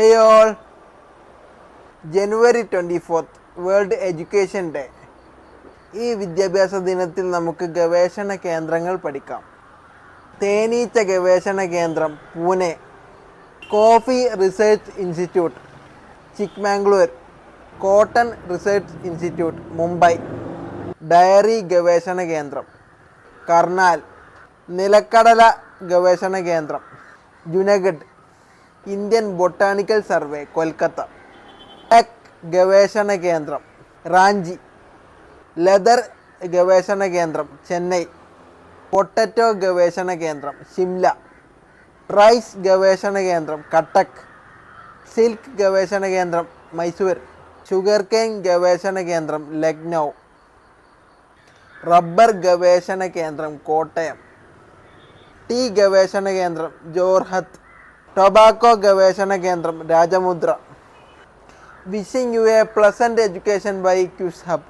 Hey all January twenty fourth world education day ഈ വിദ്യാഭ്യാസ ദിനത്തിൽ നമുക്ക് ഗവേഷണ കേന്ദ്രങ്ങൾ പഠിക്കാം. തേനീച്ച ഗവേഷണ കേന്ദ്രം Pune. Coffee research institute Chikmagalur cotton research institute Mumbai. Dairy ഗവേഷണ കേന്ദ്രം കർണാൽ. നിലക്കടല ഗവേഷണ കേന്ദ്രം Junagadh. Indian botanical survey Kolkata. Tech ഗവേഷണ കേന്ദ്രം റാഞ്ചി. ലെതർ ഗവേഷണ കേന്ദ്രം ചെന്നൈ. പൊട്ടറ്റോ ഗവേഷണ കേന്ദ്രം ഷിംല. റൈസ് ഗവേഷണ കേന്ദ്രം കട്ടക്. സിൽക്ക് ഗവേഷണ കേന്ദ്രം മൈസൂർ. ഷുഗർ കെയിൻ ഗവേഷണ കേന്ദ്രം ലക്നൗ. റബ്ബർ ഗവേഷണ കേന്ദ്രം കോട്ടയം. ടീ ഗവേഷണ കേന്ദ്രം ജോർഹത്ത്. ടൊബാക്കോ ഗവേഷണ കേന്ദ്രം Rajahmundry. Wishing you a pleasant education by Quiz Hub.